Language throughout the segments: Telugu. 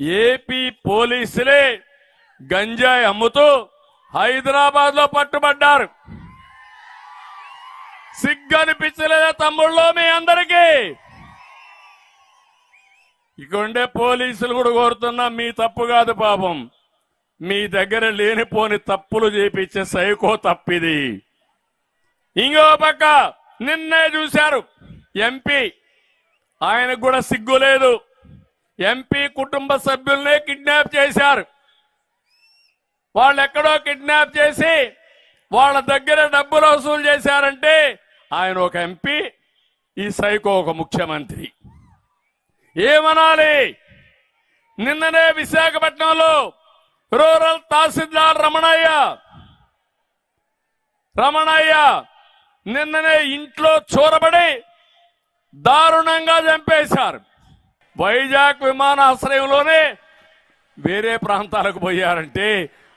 ఏపీ పోలీసులే గంజాయి అమ్ముతూ హైదరాబాద్లో పట్టుబడ్డారు. సిగ్గనిపించలేదా తమ్ముళ్ళో మీ అందరికీ? ఇక ఉండే పోలీసులు కూడా కోరుతున్నా మీ తప్పు కాదు పాపం. మీ దగ్గర లేనిపోని తప్పులు చేపించే సైకో తప్పిది. ఇంకో పక్క నిన్నే చూశారు ఎంపీ. ఆయనకు కూడా సిగ్గు లేదు. ఎంపీ కుటుంబ సభ్యుల్ని కిడ్నాప్ చేశారు. వాళ్ళు ఎక్కడో కిడ్నాప్ చేసి వాళ్ళ దగ్గర డబ్బులు వసూలు చేశారంటే ఆయన ఒక ఎంపీ ఈ సైకో ఒక ముఖ్యమంత్రి. ఏమనాలి? నిన్ననే విశాఖపట్నంలో రూరల్ తహసీల్దార్ రమణయ్య రమణయ్య నిన్ననే ఇంట్లో చూరబడి దారుణంగా చంపేశారు. వైజాగ్ విమానాశ్రయంలోనే వేరే ప్రాంతాలకు పోయారంటే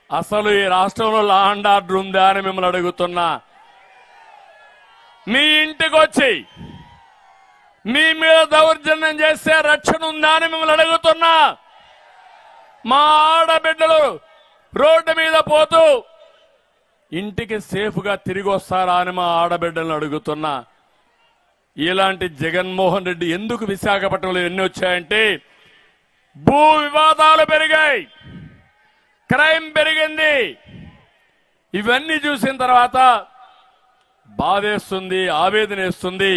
అసలు ఈ రాష్ట్రంలో లా అండ్ ఆర్డర్ ఉందా అని మిమ్మల్ని అడుగుతున్నా. మీ ఇంటికి వచ్చి మీ మీద దౌర్జన్యం చేస్తే రక్షణ ఉందా అని మిమ్మల్ని అడుగుతున్నా. మా ఆడబిడ్డలు రోడ్డు మీద పోతూ ఇంటికి సేఫ్గా తిరిగి వస్తారా అని మా ఆడబిడ్డలను అడుగుతున్నా. ఇలాంటి జగన్మోహన్ రెడ్డి ఎందుకు విశాఖపట్నంలో ఎన్ని వచ్చాయంటే భూ వివాదాలు పెరిగాయి క్రైమ్ పెరిగింది. ఇవన్నీ చూసిన తర్వాత బాధేస్తుంది ఆవేదన వేస్తుంది